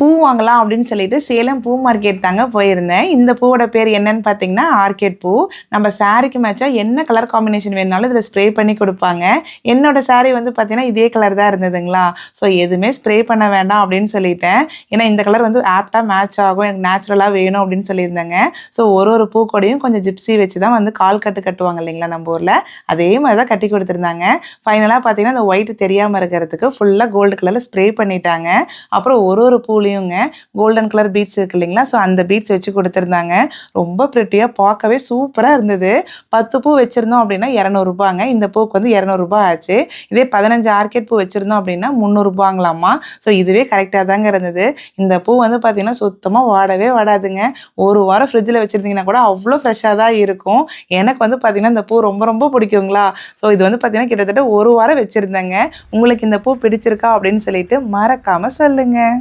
பூ வாங்கலாம் அப்படின்னு சொல்லிட்டு சேலம் பூ மார்க்கெட் தாங்க போயிருந்தேன். இந்த பூவோட பேர் என்னன்னு பார்த்தீங்கன்னா ஆர்கேட் பூ. நம்ம சாரிக்கு மேட்சாக என்ன கலர் காம்பினேஷன் வேணாலும் இதில் ஸ்ப்ரே பண்ணி கொடுப்பாங்க. என்னோட saree வந்து பார்த்தீங்கன்னா இதே கலர் தான் இருந்ததுங்களா? ஸோ எதுவுமே ஸ்ப்ரே பண்ண வேண்டாம் அப்படின்னு சொல்லிட்டேன். ஏன்னா இந்த கலர் வந்து ஆப்டாக மேட்ச் ஆகும். எனக்கு நேச்சுரலாக வேணும் அப்படின்னு சொல்லியிருந்தாங்க. ஸோ ஒரு ஒரு பூ கொஞ்சம் ஜிப்ஸி வச்சு தான் வந்து கால் கட்டு கட்டுவாங்க இல்லைங்களா நம்ம ஊரில்? அதே மாதிரி தான் கட்டி கொடுத்துருந்தாங்க. ஃபைனலாக பார்த்தீங்கன்னா அந்த ஒயிட் தெரியாமல் இருக்கிறதுக்கு ஃபுல்லாக கோல்டு கலரில் ஸ்ப்ரே பண்ணிட்டாங்க. அப்புறம் ஒரு ஒரு பூலையுங்க கோல்டன் கலர் பீட்ஸ் இருக்கு இல்லைங்களா? ஸோ அந்த பீட்ஸ் வச்சு கொடுத்துருந்தாங்க. ரொம்ப ப்ரிட்டியாக பார்க்கவே சூப்பராக இருந்தது. பத்து பூ வச்சுருந்தோம் அப்படின்னா இரநூறுபாங்க இந்த பூக்கு வந்து இரநூறுபா ஆச்சு. இதே பதினஞ்சு ஆர்கெட் பூ வச்சுருந்தோம் அப்படின்னா முந்நூறுபாங்களாம்மா ஸோ இதுவே கரெக்டாக தாங்க இருந்தது. இந்த பூ வந்து பார்த்திங்கன்னா சுத்தமாக வாடவே வாடாதுங்க. ஒரு வாரம் ஃப்ரிட்ஜில் வச்சுருந்தீங்கன்னா கூட அவ்வளோ ஃப்ரெஷ்ஷாக தான் இருக்கும். எனக்கு வந்து பார்த்திங்கன்னா இந்த பூ ரொம்ப ரொம்ப பிடிக்குங்களா? ஸோ இது வந்து பார்த்திங்கன்னா கிட்டத்தட்ட ஒரு வாரம் வச்சுருந்தேங்க. உங்களுக்கு இந்த பூ பிடிச்சிருக்கா அப்படின்னு சொல்லிட்டு மறக்காமல் சொல்லுங்கள்